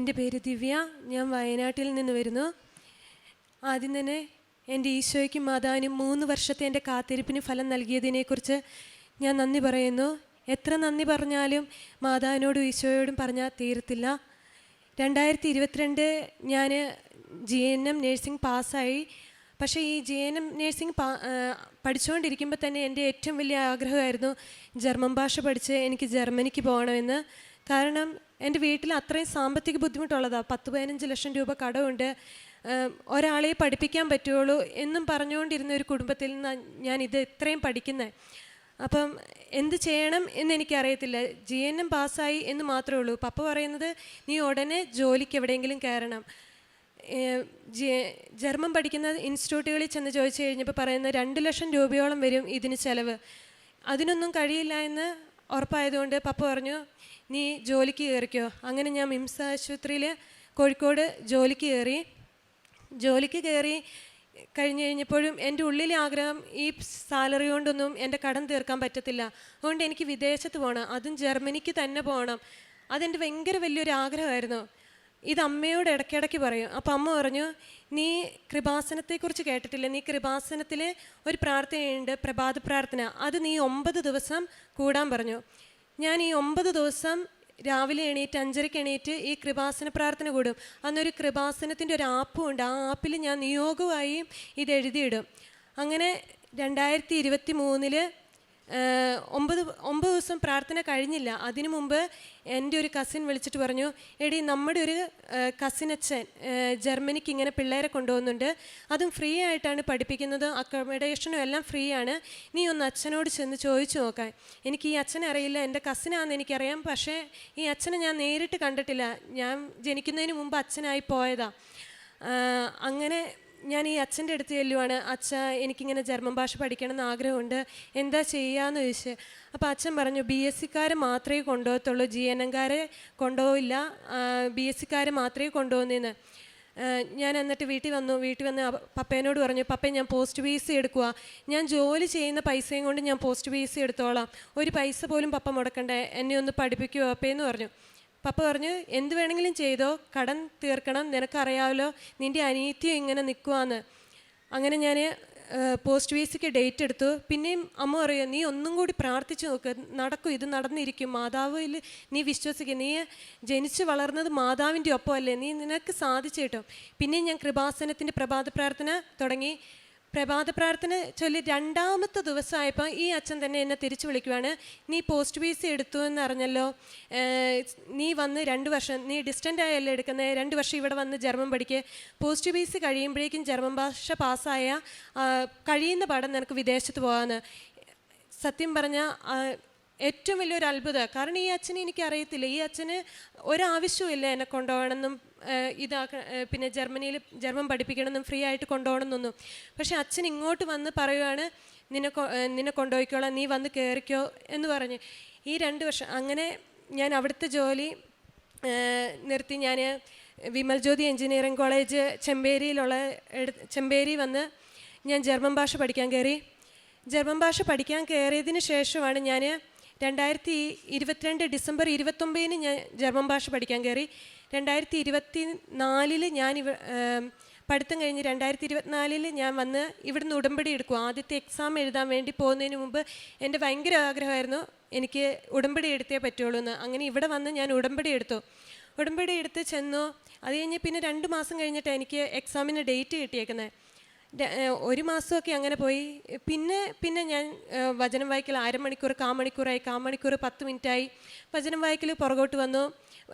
എന്റെ പേര് ദിവ്യ. ഞാൻ വയനാട്ടിൽ നിന്ന് വരുന്നു. ആദ്യം തന്നെ എന്റെ ഈശോയ്ക്കും മാതാവിനും മൂന്ന് വർഷത്തെ എന്റെ കാത്തിരിപ്പിന് ഫലം നൽകിയതിനെക്കുറിച്ച് ഞാൻ നന്ദി പറയുന്നു. എത്ര നന്ദി പറഞ്ഞാലും മാതാവിനോടും ഈശോയോടും പറഞ്ഞാൽ തീരത്തില്ല. രണ്ടായിരത്തി ഇരുപത്തിരണ്ട് ഞാൻ ജി എൻ എം നേഴ്സിംഗ് പാസ്സായി. പക്ഷേ ഈ ജി എൻ എം നേഴ്സിംഗ് പാ പഠിച്ചുകൊണ്ടിരിക്കുമ്പോൾ തന്നെ എന്റെ ഏറ്റവും വലിയ ആഗ്രഹമായിരുന്നു ജർമ്മൻ ഭാഷ പഠിച്ച് എനിക്ക് ജർമ്മനിക്ക് പോകണമെന്ന്. കാരണം എന്റെ വീട്ടിൽ അത്രയും സാമ്പത്തിക ബുദ്ധിമുട്ടുള്ളതാണ് പത്ത് പതിനഞ്ച് ലക്ഷം രൂപ കടമുണ്ട്. ഒരാളെ പഠിപ്പിക്കാൻ പറ്റുള്ളൂ എന്നും പറഞ്ഞുകൊണ്ടിരുന്ന ഒരു കുടുംബത്തിൽ നിന്നാണ് ഞാൻ ഇത് ഇത്രയും പഠിക്കുന്നത് അപ്പം എന്ത് ചെയ്യണം എന്ന് എനിക്കറിയത്തില്ല. ജി എൻ എം പാസ്സായി എന്ന് മാത്രമേ ഉള്ളൂ. പപ്പ പറയുന്നത് നീ ഉടനെ ജോലിക്ക് എവിടെയെങ്കിലും കയറണം. ജർമ്മൻ പഠിക്കുന്ന ഇൻസ്റ്റിറ്റ്യൂട്ടുകളിൽ ചെന്ന് ചോദിച്ചു കഴിഞ്ഞപ്പോൾ പറയുന്ന രണ്ട് ലക്ഷം രൂപയോളം വരും ഇതിന് ചിലവ്. അതിനൊന്നും കഴിയില്ല എന്ന് ഉറപ്പായതുകൊണ്ട് പപ്പ പറഞ്ഞു നീ ജോലിക്ക് കയറിക്കോ. അങ്ങനെ ഞാൻ മിംസ് ആശുപത്രിയിൽ കോഴിക്കോട് ജോലിക്ക് കയറി. ജോലിക്ക് കയറി കഴിഞ്ഞ് കഴിഞ്ഞപ്പോഴും എന്റെ ഉള്ളിലെ ആഗ്രഹം ഈ സാലറി കൊണ്ടൊന്നും എന്റെ കടം തീർക്കാൻ പറ്റത്തില്ല. അതുകൊണ്ട് എനിക്ക് വിദേശത്ത് പോകണം അതും ജർമ്മനിക്ക് തന്നെ പോകണം അതെന്റെ ഭയങ്കര വലിയൊരു ആഗ്രഹമായിരുന്നു. ഇത് അമ്മയോട് ഇടയ്ക്കിടയ്ക്ക് പറയും. അപ്പം അമ്മ പറഞ്ഞു നീ കൃപാസനത്തെക്കുറിച്ച് കേട്ടിട്ടില്ല? നീ കൃപാസനത്തിൽ ഒരു പ്രാർത്ഥനയുണ്ട് പ്രഭാത പ്രാർത്ഥന. അത് നീ ഒമ്പത് ദിവസം കൂടാൻ പറഞ്ഞു. ഞാൻ ഈ ഒമ്പത് ദിവസം രാവിലെ എണീറ്റ് അഞ്ചരയ്ക്ക് എണീറ്റ് ഈ കൃപാസന പ്രാർത്ഥന കൂടും. അന്നൊരു കൃപാസനത്തിന്റെ ഒരു ആപ്പും ഉണ്ട്. ആ ആപ്പിൽ ഞാൻ നിയോഗമായി ഇത് എഴുതിയിടും. അങ്ങനെ രണ്ടായിരത്തി ഇരുപത്തി മൂന്നിൽ ഒമ്പത് ഒമ്പത് ദിവസം പ്രാർത്ഥന കഴിഞ്ഞില്ല. അതിനു മുമ്പ് എന്റെ ഒരു കസിൻ വിളിച്ചിട്ട് പറഞ്ഞു എടി നമ്മുടെ ഒരു കസിൻ അച്ഛൻ ജർമ്മനിക്ക് ഇങ്ങനെ പിള്ളേരെ കൊണ്ടുപോകുന്നുണ്ട്. അതും ഫ്രീ ആയിട്ടാണ് പഠിപ്പിക്കുന്നത്. അക്കോമഡേഷനും എല്ലാം ഫ്രീ ആണ്. നീ ഒന്ന് അച്ഛനോട് ചെന്ന് ചോദിച്ചു നോക്കാൻ എനിക്ക് ഈ അച്ഛനെ അറിയില്ല. എന്റെ കസിനാണെന്ന് എനിക്കറിയാം. പക്ഷേ ഈ അച്ഛനെ ഞാൻ നേരിട്ട് കണ്ടിട്ടില്ല. ഞാൻ ജനിക്കുന്നതിന് മുമ്പ് അച്ഛനായി പോയതാണ് അങ്ങനെ ഞാൻ ഈ അച്ഛന്റെ അടുത്ത് ചെല്ലുവാണ്. അച്ഛ എനിക്കിങ്ങനെ ജർമ്മൻ ഭാഷ പഠിക്കണം എന്ന് ആഗ്രഹമുണ്ട്. എന്താ ചെയ്യാന്ന് ചോദിച്ച്. അപ്പോൾ അച്ഛൻ പറഞ്ഞു ബി എസ് സിക്കാരെ മാത്രമേ കൊണ്ടുപോകത്തുള്ളൂ. ജി എൻ എംകാരെ കൊണ്ടുപോവില്ല. ബി എസ് സിക്കാരെ മാത്രമേ കൊണ്ടുപോകുന്നതെന്ന് ഞാൻ എന്നിട്ട് വീട്ടിൽ വന്നു. വീട്ടിൽ വന്ന് പപ്പേനോട് പറഞ്ഞു പപ്പ ഞാൻ പോസ്റ്റ് പി സി എടുക്കുക ഞാൻ ജോലി ചെയ്യുന്ന പൈസയും കൊണ്ട് ഞാൻ പോസ്റ്റ് പി സി എടുത്തോളാം. ഒരു പൈസ പോലും പപ്പ മുടക്കണ്ടേ. എന്നെ ഒന്ന് പഠിപ്പിക്കുമോ പപ്പേന്ന് പറഞ്ഞു. പപ്പ പറഞ്ഞു എന്ത് വേണമെങ്കിലും ചെയ്തോ? കടൻ തീർക്കണം. നിനക്കറിയാമല്ലോ നിന്റെ അനീത്യം ഇങ്ങനെ നിൽക്കുവാന്ന് അങ്ങനെ ഞാൻ പോസ്റ്റ് വീസിക്ക് ഡേറ്റ് എടുത്തു. പിന്നെയും അമ്മ പറയുക നീ ഒന്നും കൂടി പ്രാർത്ഥിച്ചു നോക്ക്. നടക്കും ഇത് നടന്നിരിക്കും. മാതാവിൽ നീ വിശ്വസിക്കുക നീ ജനിച്ച് വളർന്നത് മാതാവിന്റെ ഒപ്പമല്ലേ? നീ നിനക്ക് സാധിച്ചു കിട്ടും പിന്നെയും ഞാൻ കൃപാസനത്തിന്റെ പ്രഭാത പ്രാർത്ഥന തുടങ്ങി. പ്രഭാത പ്രാർത്ഥന ചൊല്ലി രണ്ടാമത്തെ ദിവസമായപ്പോൾ ഈ അച്ഛൻ തന്നെ എന്നെ തിരിച്ചു വിളിക്കുവാണ്. നീ പോസ്റ്റ് പി സി എടുത്തു എന്ന് അറിഞ്ഞല്ലോ നീ വന്ന് രണ്ട് വർഷം നീ ഡിസ്റ്റന്റ് ആയല്ലേ എടുക്കുന്നത് രണ്ട് വർഷം ഇവിടെ വന്ന് ജർമ്മൻ പഠിക്കുക പോസ്റ്റ് പി സി കഴിയുമ്പോഴേക്കും ജർമ്മൻ ഭാഷ പാസ്സായ കഴിയുന്ന പാഠം നിനക്ക് വിദേശത്ത് പോകാമെന്ന് സത്യം പറഞ്ഞാൽ ഏറ്റവും വലിയൊരു അത്ഭുതമാണ് കാരണം ഈ അച്ഛനെ എനിക്ക് അറിയത്തില്ല ഈ അച്ഛന് ഒരാവശ്യവും ഇല്ല എന്നെ കൊണ്ടുപോകണമെന്നും. ഇതാക്ക പിന്നെ ജർമ്മനിയിൽ ജർമ്മൻ പഠിപ്പിക്കണമെന്നും ഫ്രീ ആയിട്ട് കൊണ്ടുപോകണമെന്നൊന്നും. പക്ഷെ അച്ഛൻ ഇങ്ങോട്ട് വന്ന് പറയുകയാണ് നിന്നെ നിന്നെ കൊണ്ടുപോയിക്കോളാം നീ വന്ന് കയറിക്കോ എന്ന് പറഞ്ഞ്. ഈ രണ്ട് വർഷം അങ്ങനെ ഞാൻ അവിടുത്തെ ജോലി നിർത്തി. ഞാൻ വിമൽ ജ്യോതി എഞ്ചിനീയറിംഗ് കോളേജ് ചെമ്പേരിയിലുള്ള ചെമ്പേരി വന്ന് ഞാൻ ജർമ്മൻ ഭാഷ പഠിക്കാൻ കയറി. ജർമ്മൻ ഭാഷ പഠിക്കാൻ കയറിയതിന് ശേഷമാണ് ഞാൻ രണ്ടായിരത്തി ഇരുപത്തിരണ്ട് ഡിസംബർ ഇരുപത്തൊമ്പതിന് ഞാൻ ജർമ്മൻ ഭാഷ പഠിക്കാൻ കയറി. രണ്ടായിരത്തി ഇരുപത്തി നാലിൽ ഞാൻ ഇവ പഠിത്തം കഴിഞ്ഞ് രണ്ടായിരത്തി ഇരുപത്തിനാലിൽ ഞാൻ വന്ന് ഇവിടുന്ന് ഉടമ്പടി എടുക്കും. ആദ്യത്തെ എക്സാം എഴുതാൻ വേണ്ടി പോകുന്നതിന് മുമ്പ് എന്റെ ഭയങ്കര ആഗ്രഹമായിരുന്നു എനിക്ക് ഉടമ്പടി എടുത്തേ പറ്റുള്ളൂ എന്ന് അങ്ങനെ ഇവിടെ വന്ന് ഞാൻ ഉടമ്പടി എടുത്തു. ഉടമ്പടി എടുത്ത് ചെന്നു. അത് കഴിഞ്ഞ് പിന്നെ രണ്ട് മാസം കഴിഞ്ഞിട്ട് എനിക്ക് എക്സാമിന് ഡേറ്റ് കിട്ടിയേക്കുന്നത് ഒരു മാസമൊക്കെ അങ്ങനെ പോയി. പിന്നെ പിന്നെ ഞാൻ വചനം വായിക്കൽ അരമണിക്കൂർ കാമണിക്കൂറായി. കാമണിക്കൂർ പത്ത് മിനിറ്റായി. വചനം വായിക്കൽ പുറകോട്ട് വന്നു.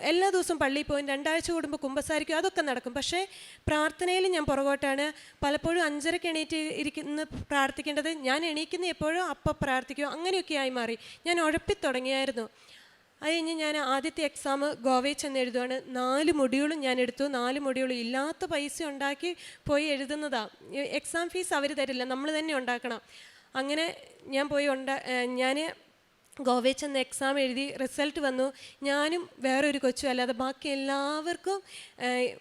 എല്ലാ ദിവസവും പള്ളിയിൽ പോയി രണ്ടാഴ്ച കൂടുമ്പോൾ കുമ്പസാരിക്കും അതൊക്കെ നടക്കും. പക്ഷേ പ്രാർത്ഥനയിൽ ഞാൻ പുറകോട്ടാണ്. പലപ്പോഴും അഞ്ചരക്ക് എണീറ്റ് ഇരിക്കുന്ന പ്രാർത്ഥിക്കേണ്ടത് ഞാൻ എണീക്കുന്ന എപ്പോഴും അപ്പം പ്രാർത്ഥിക്കും അങ്ങനെയൊക്കെ ആയി മാറി. ഞാൻ ഉഴപ്പി തുടങ്ങിയായിരുന്നു അത് കഴിഞ്ഞ് ഞാൻ ആദ്യത്തെ എക്സാം ഗോവയിൽ ചെന്ന് എഴുതുകയാണ് നാല് മൊഡ്യൂളും ഞാൻ എടുത്തു. നാല് മൊഡ്യൂളും ഇല്ലാത്ത പൈസ ഉണ്ടാക്കി പോയി എഴുതുന്നതാ. എക്സാം ഫീസ് അവർ തരില്ല. നമ്മൾ തന്നെ ഉണ്ടാക്കണം. അങ്ങനെ ഞാൻ പോയി ഉണ്ടാ ഞാൻ ഗോവയിൽ ചെന്ന് എക്സാം എഴുതി റിസൾട്ട് വന്നു. ഞാനും വേറൊരു കൊച്ചും അല്ലാതെ ബാക്കി എല്ലാവർക്കും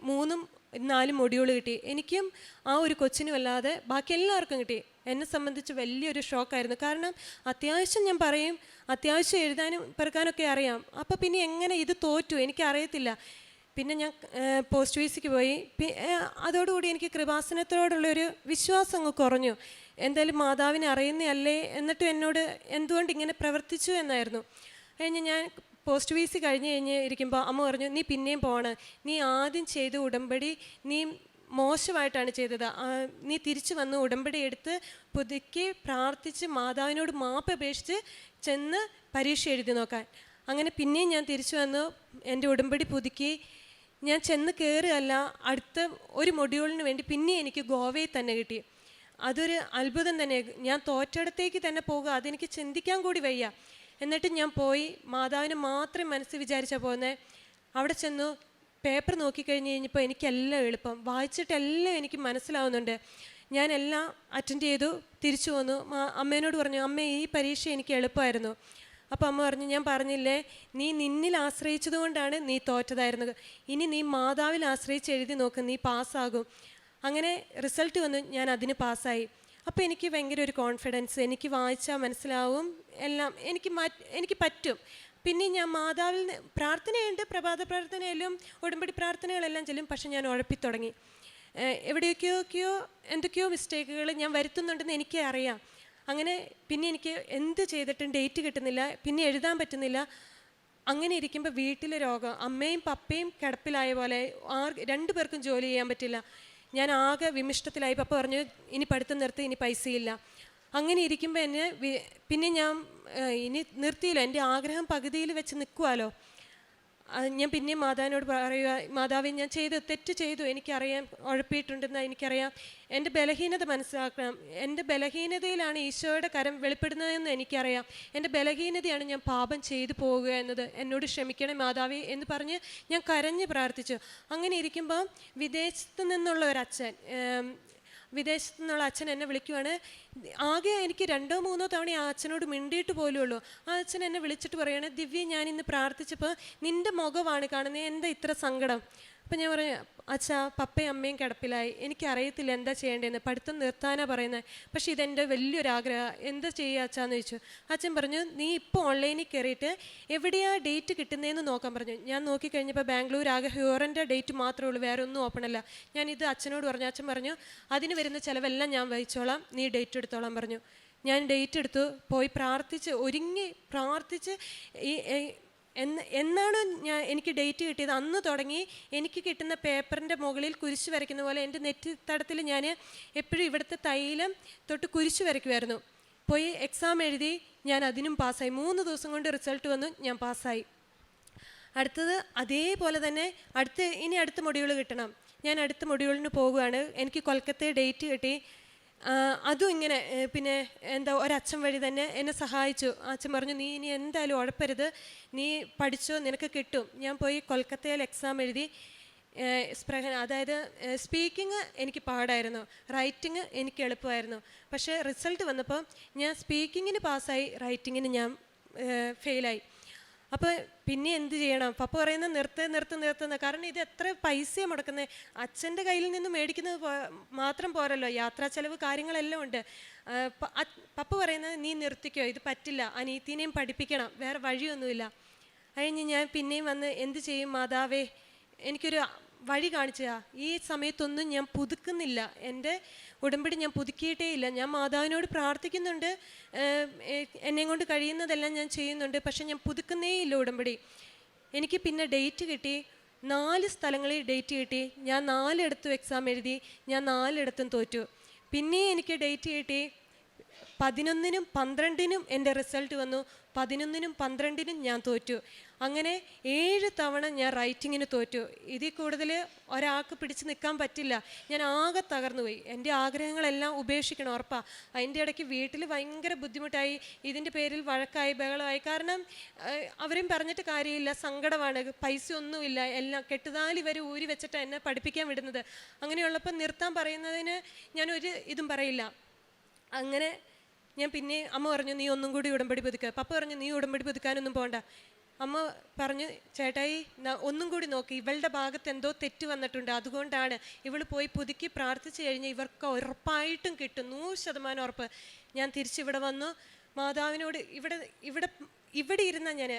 മൂന്നും നാലും മൊഡ്യൂൾ കിട്ടി. എനിക്കും ആ ഒരു കൊച്ചിനും അല്ലാതെ ബാക്കി എല്ലാവർക്കും കിട്ടി. എന്നെ സംബന്ധിച്ച് വലിയൊരു ഷോക്കായിരുന്നു കാരണം അത്യാവശ്യം ഞാൻ പറയും അത്യാവശ്യം എഴുതാനും പെറുക്കാനൊക്കെ അറിയാം. അപ്പോൾ പിന്നെ എങ്ങനെ ഇത് തോറ്റു? എനിക്കറിയത്തില്ല. പിന്നെ ഞാൻ പോസ്റ്റ് ഓഫീസിക്ക് പോയി. അതോടുകൂടി എനിക്ക് കൃപാസനത്തോടുള്ളൊരു വിശ്വാസം അങ്ങ് കുറഞ്ഞു. എന്തായാലും മാതാവിനെ അറിയുന്നതല്ലേ എന്നിട്ട് എന്നോട് എന്തുകൊണ്ട് ഇങ്ങനെ പ്രവർത്തിച്ചു എന്നായിരുന്നു. കഴിഞ്ഞ് ഞാൻ പോസ്റ്റ് ഓഫീസ് കഴിഞ്ഞ് കഴിഞ്ഞ് ഇരിക്കുമ്പോൾ അമ്മ പറഞ്ഞു നീ പിന്നെയും പോണ്. നീ ആദ്യം ചെയ്ത ഉടമ്പടി നീ മോശമായിട്ടാണ് ചെയ്തത്. നീ തിരിച്ചു വന്ന് ഉടമ്പടി എടുത്ത് പുതുക്കി പ്രാർത്ഥിച്ച് മാതാവിനോട് മാപ്പ് അപേക്ഷിച്ച് ചെന്ന് പരീക്ഷ എഴുതി നോക്കാൻ. അങ്ങനെ പിന്നെയും ഞാൻ തിരിച്ചു വന്ന് എന്റെ ഉടമ്പടി പുതുക്കി. ഞാൻ ചെന്ന് കയറുകയല്ല അടുത്ത ഒരു മൊഡ്യൂളിന് വേണ്ടി പിന്നെ എനിക്ക് ഗോവയിൽ തന്നെ കിട്ടി. അതൊരു അത്ഭുതം തന്നെ. ഞാൻ തോറ്റടത്തേക്ക് തന്നെ പോകുക. അതെനിക്ക് ചിന്തിക്കാൻ കൂടി വയ്യ. എന്നിട്ട് ഞാൻ പോയി മാതാവിന് മാത്രം മനസ്സ് വിചാരിച്ചാൽ പോകുന്നത് അവിടെ ചെന്നു പേപ്പർ നോക്കിക്കഴിഞ്ഞ് കഴിഞ്ഞപ്പോൾ എനിക്കെല്ലാം എളുപ്പം. വായിച്ചിട്ടെല്ലാം എനിക്ക് മനസ്സിലാവുന്നുണ്ട്. ഞാൻ എല്ലാം അറ്റൻഡ് ചെയ്തു. തിരിച്ചു വന്നു. അമ്മേനോട് പറഞ്ഞു അമ്മ ഈ പരീക്ഷ എനിക്ക് എളുപ്പമായിരുന്നു. അപ്പോൾ അമ്മ പറഞ്ഞു ഞാൻ പറഞ്ഞില്ലേ നീ നിന്നിൽ ആശ്രയിച്ചതുകൊണ്ടാണ് നീ തോറ്റതായിരുന്നത്. ഇനി നീ മാതാവിൽ ആശ്രയിച്ച് എഴുതി നോക്ക്. നീ പാസ്സാകും. അങ്ങനെ റിസൾട്ട് വന്നു ഞാൻ അതിന് പാസ്സായി. അപ്പോൾ എനിക്ക് ഭയങ്കര ഒരു കോൺഫിഡൻസ് എനിക്ക് വായിച്ചാൽ മനസ്സിലാവും എല്ലാം എനിക്ക് എനിക്ക് പറ്റും. പിന്നെ ഞാൻ മാതാവിൽ പ്രാർത്ഥനയുണ്ട് പ്രഭാത പ്രാർത്ഥനയിലും ഉടമ്പടി പ്രാർത്ഥനകളെല്ലാം ചെല്ലും പക്ഷെ ഞാൻ ഉഴപ്പിത്തുടങ്ങി. എവിടെയൊക്കെയൊക്കെയോ എന്തൊക്കെയോ മിസ്റ്റേക്കുകൾ ഞാൻ വരുത്തുന്നുണ്ടെന്ന് എനിക്ക് അറിയാം. അങ്ങനെ പിന്നെ എനിക്ക് എന്ത് ചെയ്തിട്ടും ഡേറ്റ് കിട്ടുന്നില്ല പിന്നെ എഴുതാൻ പറ്റുന്നില്ല. അങ്ങനെ ഇരിക്കുമ്പോൾ വീട്ടിലെ രോഗം അമ്മയും പപ്പയും കിടപ്പിലായ പോലെ ആർ രണ്ടു പേർക്കും ജോലി ചെയ്യാൻ പറ്റില്ല. ഞാൻ ആകെ വിമിഷ്ടത്തിലായി. പപ്പ പറഞ്ഞു ഇനി പഠിത്തം നിർത്തി ഇനി പൈസയില്ല. അങ്ങനെ ഇരിക്കുമ്പോൾ എന്നെ പിന്നെ ഞാൻ ഇനി നിർത്തിയില്ല. എന്റെ ആഗ്രഹം പകുതിയിൽ വെച്ച് നിൽക്കുമല്ലോ അത് ഞാൻ പിന്നെയും മാതാവിനോട് പറയുക മാതാവെ ഞാൻ ചെയ്ത് തെറ്റ് ചെയ്തു. എനിക്കറിയാം ഉഴപ്പിയിട്ടുണ്ടെന്ന് എനിക്കറിയാം. എന്റെ ബലഹീനത മനസ്സിലാക്കണം. എന്റെ ബലഹീനതയിലാണ് ഈശോയുടെ കരം വെളിപ്പെടുന്നതെന്ന് എനിക്കറിയാം. എന്റെ ബലഹീനതയാണ് ഞാൻ പാപം ചെയ്തു പോവുക എന്നത്. എന്നോട് ക്ഷമിക്കണേ മാതാവേ എന്ന് പറഞ്ഞ് ഞാൻ കരഞ്ഞ് പ്രാർത്ഥിച്ചു. അങ്ങനെ ഇരിക്കുമ്പോൾ വിദേശത്ത് നിന്നുള്ള ഒരു അച്ഛൻ വിദേശത്തു നിന്നുള്ള അച്ഛൻ എന്നെ വിളിക്കുവാണ്. ആകെ എനിക്ക് രണ്ടോ മൂന്നോ തവണ ആ അച്ഛനോട് മിണ്ടിയിട്ട് പോലും ഉള്ളൂ. ആ അച്ഛൻ എന്നെ വിളിച്ചിട്ട് പറയാണ് ദിവ്യ ഞാൻ ഇന്ന് പ്രാർത്ഥിച്ചപ്പോൾ നിന്റെ മുഖമാണ് കാണുന്നത്. എന്താ ഇത്ര സങ്കടം? അപ്പം ഞാൻ പറഞ്ഞു അച്ഛാ പപ്പയും അമ്മയും കിടപ്പിലായി. എനിക്കറിയത്തില്ല എന്താ ചെയ്യേണ്ടതെന്ന്. പഠിത്തം നിർത്താനാ പറയുന്നത് പക്ഷേ ഇതെന്റെ വലിയൊരു ആഗ്രഹം എന്താ ചെയ്യുക അച്ഛാന്ന് ചോദിച്ചു. അച്ഛൻ പറഞ്ഞു നീ ഇപ്പോൾ ഓൺലൈനിൽ കയറിയിട്ട് എവിടെയാ ഡേറ്റ് കിട്ടുന്നതെന്ന് നോക്കാൻ പറഞ്ഞു. ഞാൻ നോക്കിക്കഴിഞ്ഞപ്പോൾ ബാംഗ്ലൂർ ആകെ ഹ്യൂറന്റെ ഡേറ്റ് മാത്രമേ ഉള്ളൂ. വേറെ ഒന്നും ഓപ്പൺ അല്ല. ഞാൻ ഇത് അച്ഛനോട് പറഞ്ഞു. അച്ഛൻ പറഞ്ഞു അതിന് വരുന്ന ചിലവെല്ലാം ഞാൻ വഹിച്ചോളാം. നീ ഡേറ്റ് എടുത്തോളാം പറഞ്ഞു. ഞാൻ ഡേറ്റ് എടുത്തു. പോയി പ്രാർത്ഥിച്ച് ഒരുങ്ങി പ്രാർത്ഥിച്ച് ഈ- എന്ന് എന്നാണ് ഞാൻ എനിക്ക് ഡേറ്റ് കിട്ടിയത്. അന്ന് തുടങ്ങി എനിക്ക് കിട്ടുന്ന പേപ്പറിന്റെ മുകളിൽ കുരിശ് വരയ്ക്കുന്ന പോലെ എന്റെ നെറ്റ് തടത്തിൽ ഞാൻ എപ്പോഴും ഇവിടുത്തെ തൈലം തൊട്ട് കുരിശ് വരയ്ക്കുമായിരുന്നു. പോയി എക്സാം എഴുതി ഞാൻ അതിനും പാസ്സായി. മൂന്ന് ദിവസം കൊണ്ട് റിസൾട്ട് വന്നു ഞാൻ പാസ്സായി. അടുത്തത് അതേപോലെ തന്നെ അടുത്ത ഇനി അടുത്ത മൊഡ്യൂൾ കിട്ടണം. ഞാൻ അടുത്ത മൊഡ്യൂളിന് പോകുകയാണ് എനിക്ക് കൊൽക്കത്തെ ഡേറ്റ് കിട്ടി. അതും ഇങ്ങനെ പിന്നെ എന്താ ഒരച്ഛൻ വഴി തന്നെ എന്നെ സഹായിച്ചു. അച്ഛൻ പറഞ്ഞു നീ ഇനി എന്തായാലും ഉഴപ്പരുത്. നീ പഠിച്ചോ നിനക്ക് കിട്ടും. ഞാൻ പോയി കൊൽക്കത്തയിൽ എക്സാം എഴുതി സ്പ്രഹൻ സ്പ്രഹ അതായത് സ്പീക്കിംഗ് എനിക്ക് പാടായിരുന്നു. റൈറ്റിംഗ് എനിക്ക് എളുപ്പമായിരുന്നു. പക്ഷേ റിസൾട്ട് വന്നപ്പോൾ ഞാൻ സ്പീക്കിങ്ങിന് പാസ്സായി റൈറ്റിങ്ങിന് ഞാൻ ഫെയിലായി അപ്പോൾ പിന്നെ എന്ത് ചെയ്യണം? പപ്പ പറയുന്നത് നിർത്ത് നിർത്ത് നിർത്തുന്ന കാരണം ഇത് എത്ര പൈസയാണ് മുടക്കുന്നത് അച്ഛന്റെ കയ്യിൽ നിന്ന് മേടിക്കുന്നത് മാത്രം പോരല്ലോ. യാത്രാ ചെലവ് കാര്യങ്ങളെല്ലാം ഉണ്ട്. പപ്പ പറയുന്നത് നീ നിർത്തിക്കോ. ഇത് പറ്റില്ല. അനീത്തിനെയും പഠിപ്പിക്കണം. വേറെ വഴിയൊന്നുമില്ല. കഴിഞ്ഞ് ഞാൻ പിന്നെയും വന്ന് എന്ത് ചെയ്യും? മാതാവേ എനിക്കൊരു വഴി കാണിച്ചുക ഈ സമയത്തൊന്നും ഞാൻ പുതുക്കുന്നില്ല. എന്റെ ഉടമ്പടി ഞാൻ പുതുക്കിയിട്ടേ ഇല്ല. ഞാൻ മാതാവിനോട് പ്രാർത്ഥിക്കുന്നുണ്ട്. എന്നെ കൊണ്ട് കഴിയുന്നതെല്ലാം ഞാൻ ചെയ്യുന്നുണ്ട്. പക്ഷെ ഞാൻ പുതുക്കുന്നേ ഇല്ല ഉടമ്പടി. എനിക്ക് പിന്നെ ഡേറ്റ് കിട്ടി. നാല് സ്ഥലങ്ങളിൽ ഡേറ്റ് കിട്ടി. ഞാൻ നാലിടത്തും എക്സാം എഴുതി. ഞാൻ നാലിടത്തും തോറ്റു. പിന്നെ എനിക്ക് ഡേറ്റ് കിട്ടി. പതിനൊന്നിനും പന്ത്രണ്ടിനും എന്റെ റിസൾട്ട് വന്നു. പതിനൊന്നിനും പന്ത്രണ്ടിനും ഞാൻ തോറ്റു. അങ്ങനെ ഏഴ് തവണ ഞാൻ റൈറ്റിങ്ങിന് തോറ്റു. ഇതിൽ കൂടുതൽ ഒരാൾക്ക് പിടിച്ച് നിൽക്കാൻ പറ്റില്ല. ഞാൻ ആകെ തകർന്നുപോയി എന്റെ ആഗ്രഹങ്ങളെല്ലാം ഉപേക്ഷിക്കണം ഉറപ്പാ. അതിന്റെ ഇടയ്ക്ക് വീട്ടിൽ ഭയങ്കര ബുദ്ധിമുട്ടായി. ഇതിന്റെ പേരിൽ വഴക്കായി ബഹളമായി. കാരണം അവരും പറഞ്ഞിട്ട് കാര്യമില്ല. സങ്കടമാണ്. പൈസ ഒന്നുമില്ല. എല്ലാം കെട്ടുതാലി വരെ ഊരി വെച്ചിട്ട് എന്നെ പഠിപ്പിക്കാൻ വിടുന്നത്. അങ്ങനെയുള്ളപ്പോൾ നിർത്താൻ പറയുന്നതിന് ഞാൻ ഒരു ഇതും പറയില്ല. അങ്ങനെ ഞാൻ പിന്നെ അമ്മ പറഞ്ഞു നീ ഒന്നും കൂടി ഉടമ്പടി പുതുക്കുക പപ്പ പറഞ്ഞു നീ ഉടമ്പടി പുതുക്കാനൊന്നും പോകണ്ട അമ്മ പറഞ്ഞു ചേട്ടായി ഒന്നും കൂടി നോക്ക്. ഇവളുടെ ഭാഗത്ത് എന്തോ തെറ്റ് വന്നിട്ടുണ്ട്. അതുകൊണ്ടാണ് ഇവൾ പോയി പുതുക്കി പ്രാർത്ഥിച്ചു കഴിഞ്ഞാൽ ഇവർക്ക് ഉറപ്പായിട്ടും കിട്ടും. നൂറ് ശതമാനം ഉറപ്പ്. ഞാൻ തിരിച്ചിവിടെ വന്നു. മാതാവിനോട് ഇവിടെ ഇവിടെ ഇവിടെ ഇരുന്ന ഞാൻ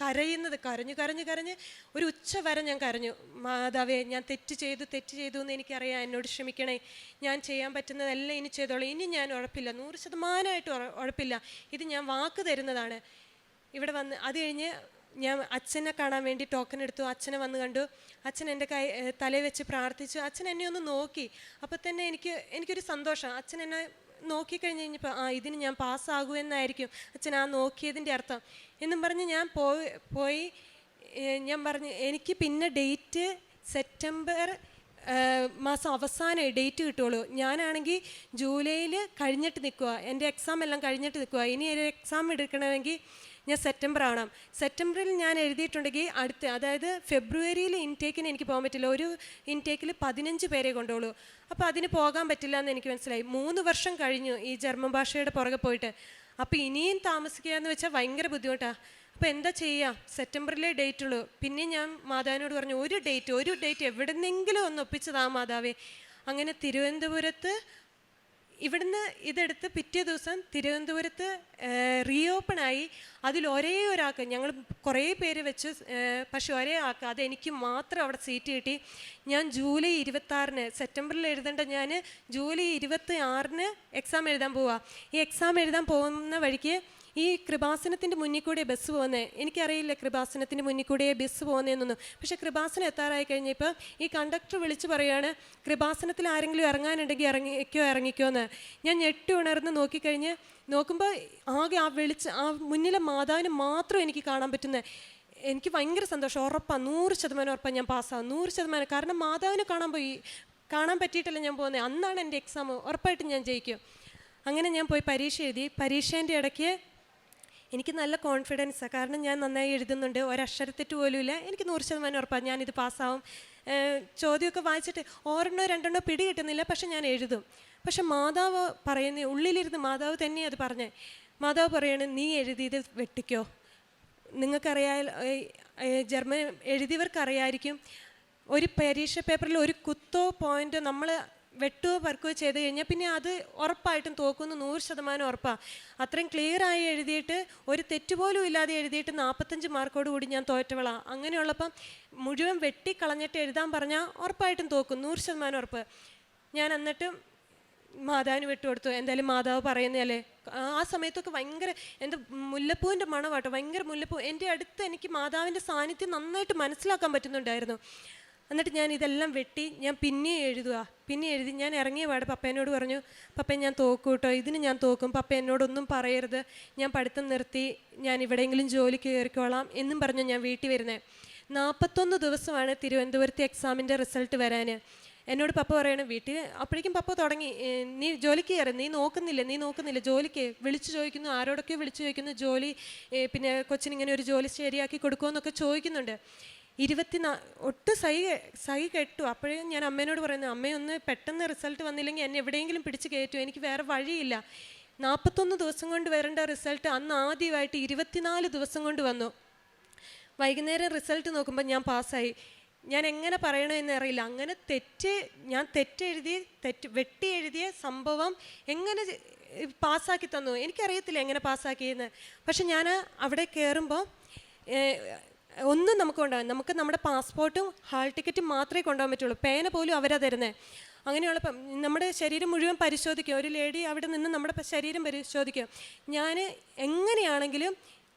കരയുന്നത് കരഞ്ഞു കരഞ്ഞു കരഞ്ഞ് ഒരു ഉച്ച വരെ ഞാൻ കരഞ്ഞു. മാതാവേ ഞാൻ തെറ്റ് ചെയ്തു തെറ്റ് ചെയ്തു എന്ന് എനിക്കറിയാം. എന്നോട് ക്ഷമിക്കണേ. ഞാൻ ചെയ്യാൻ പറ്റുന്നതെല്ലാം ഇനി ചെയ്തോളൂ. ഇനി ഞാൻ ഉഴപ്പില്ല. നൂറ് ശതമാനമായിട്ട് ഉഴപ്പില്ല. ഇത് ഞാൻ വാക്ക് തരുന്നതാണ്. ഇവിടെ വന്ന് അത് കഴിഞ്ഞ് ഞാൻ അച്ഛനെ കാണാൻ വേണ്ടി ടോക്കൺ എടുത്തു. അച്ഛനെ വന്ന് കണ്ടു. അച്ഛൻ എന്റെ കൈ തലയിൽ വെച്ച് പ്രാർത്ഥിച്ചു. അച്ഛൻ എന്നെ ഒന്ന് നോക്കി. അപ്പോൾ തന്നെ എനിക്ക് എനിക്കൊരു സന്തോഷം. അച്ഛൻ എന്നെ നോക്കിക്കഴിഞ്ഞ് കഴിഞ്ഞപ്പോൾ ആ ഇതിന് ഞാൻ പാസ്സാകൂ എന്നായിരിക്കും അച്ഛൻ ആ നോക്കിയതിന്റെ അർത്ഥം. എന്നും പറഞ്ഞ് ഞാൻ പോയി പോയി ഞാൻ പറഞ്ഞു എനിക്ക് പിന്നെ ഡേറ്റ് സെപ്റ്റംബർ മാസം അവസാനം ഡേറ്റ് കിട്ടുള്ളൂ. ഞാനാണെങ്കിൽ ജൂലൈയിൽ കഴിഞ്ഞിട്ട് നിൽക്കുക എന്റെ എക്സാം എല്ലാം കഴിഞ്ഞിട്ട് നിൽക്കുക ഇനി ഒരു എക്സാം എടുക്കണമെങ്കിൽ ഞാൻ സെപ്റ്റംബർ ആവണം സെപ്റ്റംബറിൽ ഞാൻ എഴുതിയിട്ടുണ്ടെങ്കിൽ അടുത്ത അതായത് ഫെബ്രുവരിയിൽ ഇൻടേക്കിന് എനിക്ക് പോകാൻ പറ്റില്ല. ഒരു ഇൻടേക്കിൽ പതിനഞ്ച് പേരെ കൊണ്ടുള്ളൂ. അപ്പോൾ അതിന് പോകാൻ പറ്റില്ല എന്ന് എനിക്ക് മനസ്സിലായി. മൂന്ന് വർഷം കഴിഞ്ഞു ഈ ജർമ്മൻ ഭാഷയുടെ പുറകെ പോയിട്ട്. അപ്പോൾ ഇനിയും താമസിക്കുക എന്ന് വെച്ചാൽ ഭയങ്കര ബുദ്ധിമുട്ടാണ് അപ്പോൾ എന്താ ചെയ്യുക സെപ്റ്റംബറിലെ ഡേറ്റ് ഉള്ളൂ. പിന്നെ ഞാൻ മാതാവിനോട് പറഞ്ഞു ഒരു ഡേറ്റ് ഒരു ഡേറ്റ് എവിടെന്നെങ്കിലും ഒന്ന് ഒപ്പിച്ചതാ മാതാവേ. അങ്ങനെ തിരുവനന്തപുരത്ത് ഇവിടുന്ന് ഇതെടുത്ത് പിറ്റേ ദിവസം തിരുവനന്തപുരത്ത് റീഓപ്പൺ ആയി അതിൽ ഒരേ ഒരാൾക്ക് ഞങ്ങൾ കുറേ പേര് വെച്ച് പക്ഷെ ഒരേ ആൾക്ക് അത് എനിക്ക് മാത്രം അവിടെ സീറ്റ് കിട്ടി. ഞാൻ ജൂലൈ ഇരുപത്താറിന് സെപ്റ്റംബറിൽ എഴുതേണ്ട ഞാൻ ജൂലൈ ഇരുപത്തി ആറിന് എക്സാം എഴുതാൻ പോവാ. ഈ എക്സാം എഴുതാൻ പോകുന്ന വഴിക്ക് ഈ കൃപാസനത്തിന്റെ മുന്നിൽ കൂടെ ബസ് പോകുന്നത് എനിക്കറിയില്ല കൃപാസനത്തിന്റെ മുന്നിൽ കൂടെ ബസ് പോകുന്നതെന്നൊന്നും പക്ഷേ കൃപാസനം എത്താറായി കഴിഞ്ഞപ്പോൾ ഈ കണ്ടക്ടർ വിളിച്ച് പറയുകയാണ് കൃപാസനത്തിൽ ആരെങ്കിലും ഇറങ്ങാനുണ്ടെങ്കിൽ ഇറങ്ങിക്കോ ഇറങ്ങിക്കോ എന്ന് ഞാൻ ഞെട്ടി ഉണർന്ന് നോക്കിക്കഴിഞ്ഞ് നോക്കുമ്പോൾ ആകെ ആ വെളിച്ച ആ മുന്നിലെ മാതാവിന് മാത്രം എനിക്ക് കാണാൻ പറ്റുന്നത് എനിക്ക് ഭയങ്കര സന്തോഷം ഉറപ്പാണ് നൂറ് ശതമാനം ഉറപ്പാണ് ഞാൻ പാസ്സാവും നൂറ് ശതമാനം. കാരണം മാതാവിനെ കാണാൻ പോയി കാണാൻ പറ്റിയിട്ടല്ല ഞാൻ പോകുന്നത് അന്നാണ് എന്റെ എക്സാം ഉറപ്പായിട്ടും ഞാൻ ജയിക്കും. അങ്ങനെ ഞാൻ പോയി പരീക്ഷ എഴുതി പരീക്ഷേന്റെ ഇടയ്ക്ക് എനിക്ക് നല്ല കോൺഫിഡൻസാണ് കാരണം ഞാൻ നന്നായി എഴുതുന്നുണ്ട്. ഒരക്ഷരത്തെറ്റ് പോലുമില്ല. എനിക്ക് നൂറ് ശതമാനം ഉറപ്പാണ്. ഞാനിത് പാസ്സാവും. ചോദ്യമൊക്കെ വായിച്ചിട്ട് ഓരെണ്ണോ രണ്ടെണ്ണോ പിടി കിട്ടുന്നില്ല. പക്ഷെ ഞാൻ എഴുതും. പക്ഷെ മാതാവ് പറയുന്ന ഉള്ളിലിരുന്ന് മാതാവ് തന്നെ അത് പറഞ്ഞേ. മാതാവ് പറയാണ് നീ എഴുതിയത് വെട്ടിക്കോ. നിങ്ങൾക്കറിയാൽ ജർമ്മൻ എഴുതിയവർക്കറിയായിരിക്കും. ഒരു പരീക്ഷ പേപ്പറിൽ ഒരു കുത്തോ പോയിന്റോ നമ്മൾ വെട്ടുകയോ പറക്കുകയോ ചെയ്ത് കഴിഞ്ഞാൽ പിന്നെ അത് ഉറപ്പായിട്ടും തോക്കുന്നു. നൂറ് ശതമാനം ഉറപ്പാണ് അത്രയും ക്ലിയർ ആയി എഴുതിയിട്ട് ഒരു തെറ്റുപോലും ഇല്ലാതെ എഴുതിയിട്ട് നാൽപ്പത്തഞ്ച് മാർക്കോട് കൂടി ഞാൻ തോറ്റവളാണ് അങ്ങനെയുള്ളപ്പം മുഴുവൻ വെട്ടി കളഞ്ഞിട്ട് എഴുതാൻ പറഞ്ഞാൽ ഉറപ്പായിട്ടും തോക്കും. നൂറ് ശതമാനം ഉറപ്പ്. ഞാൻ എന്നിട്ട് മാതാവിന് വിട്ടുകൊടുത്തു. എന്തായാലും മാതാവ് പറയുന്നതല്ലേ? ആ സമയത്തൊക്കെ ഭയങ്കര എന്റെ മുല്ലപ്പൂവിന്റെ മണമാട്ടോ. ഭയങ്കര മുല്ലപ്പൂ. എന്റെ അടുത്ത് എനിക്ക് മാതാവിന്റെ സാന്നിധ്യം നന്നായിട്ട് മനസ്സിലാക്കാൻ പറ്റുന്നുണ്ടായിരുന്നു. എന്നിട്ട് ഞാൻ ഇതെല്ലാം വെട്ടി ഞാൻ പിന്നെ എഴുതുക. പിന്നെ എഴുതി ഞാൻ ഇറങ്ങിയ പാട് പപ്പേനോട് പറഞ്ഞു പപ്പ ഞാൻ തോക്കും കേട്ടോ ഇതിന് ഞാൻ തോക്കും. പപ്പ എന്നോടൊന്നും പറയരുത്. ഞാൻ പഠിത്തം നിർത്തി. ഞാൻ എവിടെയെങ്കിലും ജോലിക്ക് കയറിക്കോളാം എന്നും പറഞ്ഞു ഞാൻ വീട്ടിൽ വരുന്നത് നാൽപ്പത്തൊന്ന് ദിവസമാണ് തിരുവനന്തപുരത്തെ എക്സാമിന്റെ റിസൾട്ട് വരാൻ എന്നോട് പപ്പ പറയണം വീട്ടിൽ അപ്പോഴേക്കും പപ്പ തുടങ്ങി. നീ ജോലിക്ക് കയറി. നീ നോക്കുന്നില്ല നീ നോക്കുന്നില്ല. ജോലിക്ക് വിളിച്ചു ചോദിക്കുന്നു. ആരോടൊക്കെ വിളിച്ചു ചോദിക്കുന്നു. ജോലി പിന്നെ പിന്നെ കൊച്ചിനിങ്ങനെ ഒരു ജോലി ശരിയാക്കി കൊടുക്കുമോ എന്നൊക്കെ ചോദിക്കുന്നുണ്ട്. ഇരുപത്തിനാ ഒട്ട് സൈ സൈ കെട്ടു. അപ്പോഴേ ഞാൻ അമ്മേനോട് പറയുന്നു അമ്മയൊന്ന് പെട്ടെന്ന് റിസൾട്ട് വന്നില്ലെങ്കിൽ എന്നെ എവിടെയെങ്കിലും പിടിച്ച് കയറ്റും. എനിക്ക് വേറെ വഴിയില്ല. നാൽപ്പത്തൊന്ന് ദിവസം കൊണ്ട് വരേണ്ട റിസൾട്ട് അന്ന് ആദ്യമായിട്ട് ഇരുപത്തിനാല് ദിവസം കൊണ്ട് വന്നു. വൈകുന്നേരം റിസൾട്ട് നോക്കുമ്പോൾ ഞാൻ പാസ്സായി. ഞാൻ എങ്ങനെ പറയണമെന്ന് അറിയില്ല അങ്ങനെ തെറ്റ് ഞാൻ തെറ്റെഴുതി തെറ്റ് വെട്ടി എഴുതിയ സംഭവം എങ്ങനെ പാസ്സാക്കി തന്നു? എനിക്കറിയത്തില്ല എങ്ങനെ പാസ്സാക്കിയെന്ന്. പക്ഷെ ഞാൻ അവിടെ കയറുമ്പോൾ ഒന്നും നമുക്ക് കൊണ്ടുപോകാം നമുക്ക് നമ്മുടെ പാസ്പോർട്ടും ഹാൾ ടിക്കറ്റും മാത്രമേ കൊണ്ടുപോകാൻ പറ്റുള്ളൂ. പേന പോലും അവരാ തരുന്നത് അങ്ങനെയുള്ളപ്പം നമ്മുടെ ശരീരം മുഴുവൻ പരിശോധിക്കും. ഒരു ലേഡി അവിടെ നിന്ന് നമ്മുടെ ശരീരം പരിശോധിക്കും. ഞാൻ എങ്ങനെയാണെങ്കിലും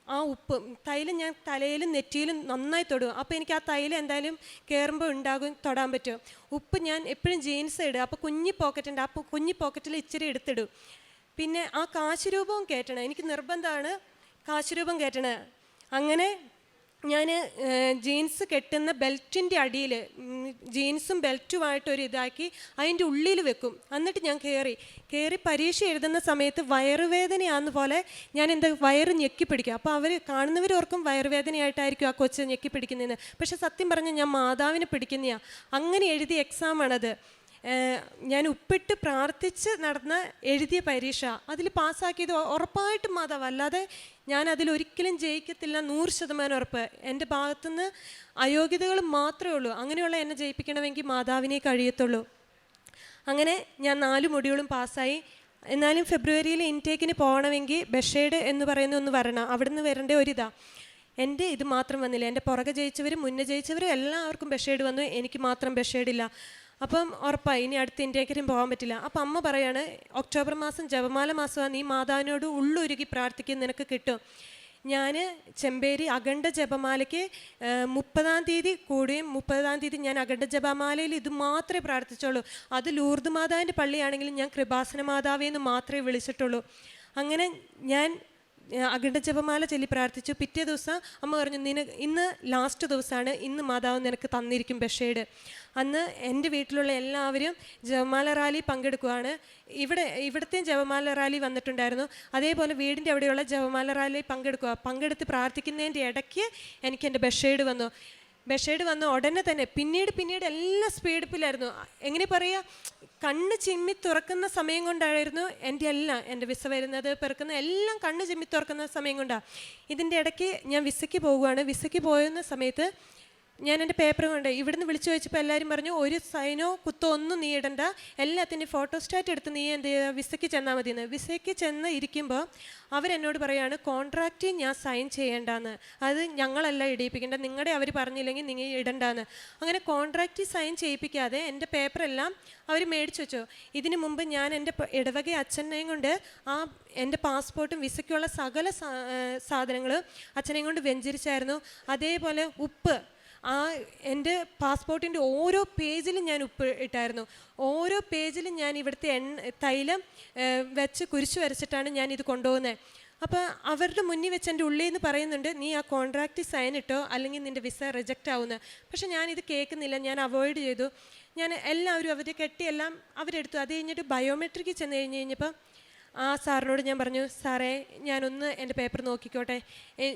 ആ ഉപ്പ് തൈലം ഞാൻ തലയിലും നെറ്റിയിലും നന്നായി തൊടും. അപ്പോൾ എനിക്ക് ആ തൈലം എന്തായാലും കയറുമ്പോൾ ഉണ്ടാകും തൊടാൻ പറ്റും. ഉപ്പ് ഞാൻ എപ്പോഴും ജീൻസ് ഇടുക അപ്പോൾ കുഞ്ഞി പോക്കറ്റ് ഉണ്ട് അപ്പോൾ കുഞ്ഞി പോക്കറ്റിൽ ഇച്ചിരി എടുത്തിടും. പിന്നെ ആ കാശുരൂപവും കയറ്റണം. എനിക്ക് നിർബന്ധമാണ് കാശുരൂപം കയറ്റണത്. അങ്ങനെ ഞാൻ ജീൻസ് കെട്ടുന്ന ബെൽറ്റിന്റെ അടിയിൽ ജീൻസും ബെൽറ്റുമായിട്ടൊരു ഇതാക്കി അതിന്റെ ഉള്ളിൽ വെക്കും. എന്നിട്ട് ഞാൻ കയറി കയറി പരീക്ഷ എഴുതുന്ന സമയത്ത് വയറുവേദനയാന്ന് പോലെ ഞാൻ എന്താ വയറ് ഞെക്കി പിടിക്കും. അപ്പോൾ അവർ കാണുന്നവരോർക്കും വയറുവേദനയായിട്ടായിരിക്കും ആ കൊച്ച് ഞെക്കി പിടിക്കുന്നതെന്ന്. പക്ഷെ സത്യം പറഞ്ഞാൽ ഞാൻ മാതാവിനെ പിടിക്കുന്നതാണ് അങ്ങനെ എഴുതിയ എക്സാമാണത് ഞാൻ ഉപ്പിട്ട് പ്രാർത്ഥിച്ച് നടന്ന എഴുതിയ പരീക്ഷ. അതിൽ പാസ്സാക്കിയത് ഉറപ്പായിട്ടും മാതാവ്. അല്ലാതെ ഞാൻ അതിലൊരിക്കലും ജയിക്കത്തില്ല. നൂറ് ശതമാനം ഉറപ്പ്. എന്റെ ഭാഗത്തുനിന്ന് അയോഗ്യതകൾ മാത്രമേ ഉള്ളൂ. അങ്ങനെയുള്ള എന്നെ ജയിപ്പിക്കണമെങ്കിൽ മാതാവിനെ കഴിയത്തുള്ളൂ. അങ്ങനെ ഞാൻ നാല് മൊഡ്യൂളും പാസ്സായി. എന്നാലും ഫെബ്രുവരിയിൽ ഇൻടേക്കിന് പോകണമെങ്കിൽ ബഷേഡ് എന്ന് പറയുന്ന ഒന്ന് വരണം. അവിടുന്ന് വരേണ്ട ഒരിതാ. എന്റെ ഇത് മാത്രം വന്നില്ല. എന്റെ പുറകെ ജയിച്ചവരും മുന്നേ ജയിച്ചവരും എല്ലാവർക്കും ബഷേഡ് വന്നു. എനിക്ക് മാത്രം ബഷേഡില്ല അപ്പം ഉറപ്പായി ഇനി അടുത്ത ഇന്ത്യക്കാരും പോകാൻ പറ്റില്ല. അപ്പം അമ്മ പറയാണ് ഒക്ടോബർ മാസം ജപമാല മാസമാണ് നീ മാതാവിനോട് ഉള്ളുരുകി പ്രാർത്ഥിക്കും നിനക്ക് കിട്ടും. ഞാൻ ചെമ്പേരി അഖണ്ഡ ജപമാലയ്ക്ക് മുപ്പതാം തീയതി കൂടുകയും മുപ്പതാം തീയതി ഞാൻ അഖണ്ഡ ജപമാലയിൽ ഇത് മാത്രമേ പ്രാർത്ഥിച്ചുള്ളൂ. അത് ലൂർദ് മാതാവിന്റെ പള്ളിയാണെങ്കിലും ഞാൻ കൃപാസന മാതാവേ എന്ന് മാത്രമേ വിളിച്ചിട്ടുള്ളൂ. അങ്ങനെ ഞാൻ അഖണ്ഡ ജപമാല ചൊല്ലി പ്രാർത്ഥിച്ചു. പിറ്റേ ദിവസം അമ്മ പറഞ്ഞു നിന ഇന്ന് ലാസ്റ്റ് ദിവസമാണ് ഇന്ന് മാതാവ് നിനക്ക് തന്നിരിക്കും ബഷേഡ് അന്ന് എന്റെ വീട്ടിലുള്ള എല്ലാവരും ജപമാല റാലി പങ്കെടുക്കുകയാണ് ഇവിടെ ഇവിടുത്തെയും ജപമാല റാലി വന്നിട്ടുണ്ടായിരുന്നു. അതേപോലെ വീടിന്റെ അവിടെയുള്ള ജപമാല റാലി പങ്കെടുക്കുക പങ്കെടുത്ത് പ്രാർത്ഥിക്കുന്നതിന്റെ ഇടയ്ക്ക് എനിക്ക് എന്റെ ബഷേഡ് വന്നു. ബഷേഡ് വന്ന ഉടനെ തന്നെ പിന്നീട് പിന്നീട് എല്ലാ സ്പീഡപ്പിലായിരുന്നു എങ്ങനെ പറയുക കണ്ണ് ചിമ്മി തുറക്കുന്ന സമയം കൊണ്ടായിരുന്നു എന്റെ എല്ലാം എന്റെ വിസ വരുന്നത് പിറക്കുന്ന എല്ലാം കണ്ണ് ചിമ്മി തുറക്കുന്ന സമയം കൊണ്ടാണ് ഇതിന്റെ ഇടയ്ക്ക് ഞാൻ വിസയ്ക്ക് പോവുകയാണ്. വിസയ്ക്ക് പോയുന്ന സമയത്ത് ഞാൻ എന്റെ പേപ്പർ കൊണ്ട്. ഇവിടുന്ന് വിളിച്ചു ചോദിച്ചപ്പോൾ എല്ലാവരും പറഞ്ഞു ഒരു സൈനോ കുത്തോ ഒന്നും നീ ഇടണ്ട. എല്ലാത്തിന്റെ ഫോട്ടോസ്റ്റാറ്റ് എടുത്ത് നീ എന്ത് ചെയ്യുക വിസയ്ക്ക് ചെന്നാൽ മതി എന്ന് വിസയ്ക്ക് ചെന്ന് ഇരിക്കുമ്പോൾ അവരെന്നോട് പറയാണ് കോൺട്രാക്റ്റ് ഞാൻ സൈൻ ചെയ്യേണ്ടെന്ന്. അത് ഞങ്ങളല്ല ഇടിയിപ്പിക്കേണ്ട നിങ്ങളുടെ അവർ പറഞ്ഞില്ലെങ്കിൽ നിങ്ങൾ ഇടണ്ടെന്ന്. അങ്ങനെ കോൺട്രാക്റ്റ് സൈൻ ചെയ്യിപ്പിക്കാതെ എന്റെ പേപ്പറെല്ലാം അവർ മേടിച്ചു വെച്ചു. ഇതിനു മുമ്പ് ഞാൻ എന്റെ ഇടവക അച്ഛനെയും കൊണ്ട് ആ എന്റെ പാസ്പോർട്ടും വിസയ്ക്കുള്ള സകല സാധനങ്ങൾ അച്ഛനെയും കൊണ്ട് വെഞ്ചരിച്ചായിരുന്നു. അതേപോലെ ഉപ്പ് ആ എന്റെ പാസ്പോർട്ടിന്റെ ഓരോ പേജിലും ഞാൻ ഉപ്പ് ഇട്ടായിരുന്നു. ഓരോ പേജിലും ഞാൻ ഇവിടുത്തെ എണ്ണ തൈലം വെച്ച് കുരിശ് വരച്ചിട്ടാണ് ഞാൻ ഇത് കൊണ്ടുപോകുന്നത് അപ്പോൾ അവരുടെ മുന്നിൽ വെച്ച് എന്റെ ഉള്ളിൽ നിന്ന് പറയുന്നുണ്ട് നീ ആ കോൺട്രാക്റ്റ് സൈൻ ഇട്ടോ അല്ലെങ്കിൽ നിന്റെ വിസ റിജക്റ്റ് ആവുന്ന. പക്ഷെ ഞാനിത് കേൾക്കുന്നില്ല ഞാൻ അവോയ്ഡ് ചെയ്തു. ഞാൻ എല്ലാവരും അവരെ കെട്ടിയെല്ലാം അവരെടുത്തു. അത് കഴിഞ്ഞിട്ട് ബയോമെട്രിക്ക് ചെന്ന് കഴിഞ്ഞ് കഴിഞ്ഞപ്പോൾ ആ സാറിനോട് ഞാൻ പറഞ്ഞു സാറേ ഞാനൊന്ന് എന്റെ പേപ്പർ നോക്കിക്കോട്ടെ.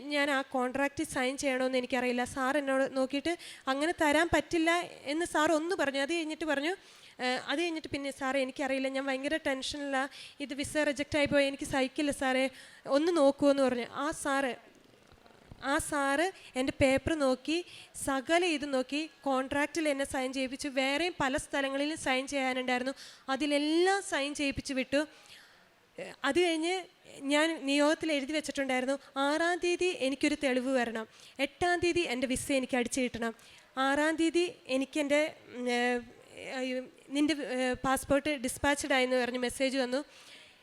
ഞാൻ ആ കോൺട്രാക്റ്റ് സൈൻ ചെയ്യണമെന്ന് എനിക്കറിയില്ല. സാർ എന്നോട് നോക്കിയിട്ട് അങ്ങനെ തരാൻ പറ്റില്ല എന്ന് സാർ ഒന്ന് പറഞ്ഞു. അത് കഴിഞ്ഞിട്ട് പറഞ്ഞു "ഏഹ്, അത് കഴിഞ്ഞിട്ട് പിന്നെ സാറേ എനിക്കറിയില്ല. ഞാൻ ഭയങ്കര ടെൻഷനിലാണ് ഇത് വിസ റിജക്റ്റ് ആയിപ്പോയി എനിക്ക് സഹിക്കില്ല സാറേ. ഒന്ന് നോക്കുമെന്ന് പറഞ്ഞു. ആ സാറ് ആ സാറ് എന്റെ പേപ്പർ നോക്കി സകല ഇത് നോക്കി കോൺട്രാക്റ്റിൽ എന്നെ സൈൻ ചെയ്യിപ്പിച്ചു. വേറെയും പല സ്ഥലങ്ങളിലും സൈൻ ചെയ്യാനുണ്ടായിരുന്നു. അതിലെല്ലാം സൈൻ ചെയ്യിപ്പിച്ച് വിട്ടു. അത് കഴിഞ്ഞ് ഞാൻ നിയോഗത്തിൽ എഴുതി വെച്ചിട്ടുണ്ടായിരുന്നു ആറാം തീയതി എനിക്കൊരു തെളിവ് വരണം എട്ടാം തീയതി എന്റെ വിസ എനിക്ക് അടിച്ചു കിട്ടണം ആറാം തീയതി എനിക്കെന്റെ നിന്റെ പാസ്പോർട്ട് ഡിസ്പാച്ച്ഡ് എന്ന് പറഞ്ഞ് മെസ്സേജ് വന്നു.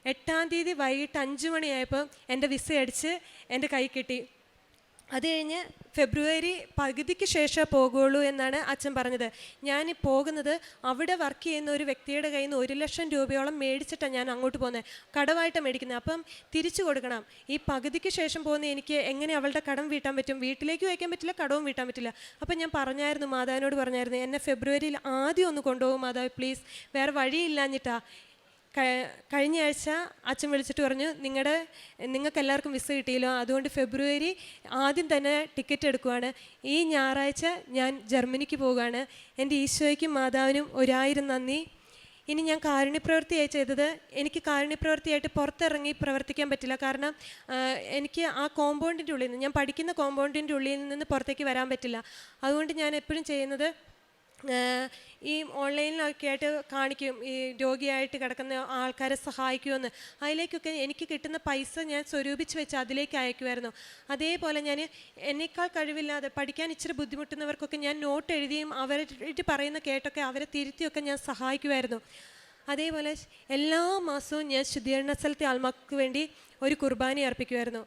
എട്ടാം തീയതി വൈകിട്ട് അഞ്ച് മണിയായപ്പോൾ എന്റെ വിസ അടിച്ച് എന്റെ കൈ കിട്ടി. അത് കഴിഞ്ഞ് ഫെബ്രുവരി പകുതിക്ക് ശേഷം പോകുള്ളൂ എന്നാണ് അച്ഛൻ പറഞ്ഞത്. ഞാൻ പോകുന്നത് അവിടെ വർക്ക് ചെയ്യുന്ന ഒരു വ്യക്തിയുടെ കയ്യിൽ നിന്ന് ഒരു ലക്ഷം രൂപയോളം മേടിച്ചിട്ടാണ് ഞാൻ അങ്ങോട്ട് പോകുന്നത്. കടവായിട്ട് മേടിക്കുന്നത്. അപ്പം തിരിച്ചു കൊടുക്കണം. ഈ പകുതിക്ക് ശേഷം പോകുന്ന എനിക്ക് എങ്ങനെ അവളുടെ കടം വീട്ടാൻ പറ്റും? വീട്ടിലേക്ക് വയ്ക്കാൻ പറ്റില്ല കടവും വീട്ടാൻ പറ്റില്ല. അപ്പം ഞാൻ പറഞ്ഞായിരുന്നു മാതാവിനോട് പറഞ്ഞായിരുന്നു എന്നെ ഫെബ്രുവരിയിൽ ആദ്യം ഒന്ന് കൊണ്ടുപോകും മാതാവ് പ്ലീസ് വേറെ വഴിയില്ലാഞ്ഞിട്ടാ. ക- കഴിഞ്ഞ ആഴ്ച അച്ഛൻ വിളിച്ചിട്ട് പറഞ്ഞു നിങ്ങളുടെ നിങ്ങൾക്ക് എല്ലാവർക്കും വിസ കിട്ടിയല്ലോ അതുകൊണ്ട് ഫെബ്രുവരി ആദ്യം തന്നെ ടിക്കറ്റ് എടുക്കുവാണ്. ഈ ഞായറാഴ്ച ഞാൻ ജർമ്മനിക്ക് പോവുകയാണ്. എന്റെ ഈശോയ്ക്കും മാതാവിനും ഒരായിരം നന്ദി. ഇനി ഞാൻ കാരുണ്യപ്രവൃത്തിയായി ചെയ്തത് എനിക്ക് കാരുണ്യപ്രവൃത്തിയായിട്ട് പുറത്തിറങ്ങി പ്രവർത്തിക്കാൻ പറ്റില്ല. കാരണം എനിക്ക് ആ കോമ്പൗണ്ടിന്റെ ഉള്ളിൽ നിന്ന് ഞാൻ പഠിക്കുന്ന കോമ്പൗണ്ടിന്റെ ഉള്ളിൽ നിന്ന് പുറത്തേക്ക് വരാൻ പറ്റില്ല. അതുകൊണ്ട് ഞാൻ എപ്പോഴും ചെയ്യുന്നത് ഈ ഓൺലൈനിലൊക്കെ ആയിട്ട് കാണിക്കും ഈ രോഗിയായിട്ട് കിടക്കുന്ന ആൾക്കാരെ സഹായിക്കുമെന്ന്. അതിലേക്കൊക്കെ എനിക്ക് കിട്ടുന്ന പൈസ ഞാൻ സ്വരൂപിച്ച് വെച്ച് അതിലേക്ക് അയക്കുമായിരുന്നു. അതേപോലെ ഞാൻ എന്നേക്കാൾ കഴിവില്ലാതെ പഠിക്കാൻ ഇച്ചിരി ബുദ്ധിമുട്ടുന്നവർക്കൊക്കെ ഞാൻ നോട്ട് എഴുതിയും അവരായിട്ട് പറയുന്ന കേട്ടൊക്കെ അവരെ തിരുത്തിയൊക്കെ ഞാൻ സഹായിക്കുമായിരുന്നു. അതേപോലെ എല്ലാ മാസവും ഞാൻ ശുദ്ധീകരണ സ്ഥലത്തെ ആൾമാർക്ക് വേണ്ടി ഒരു കുർബാന അർപ്പിക്കുമായിരുന്നു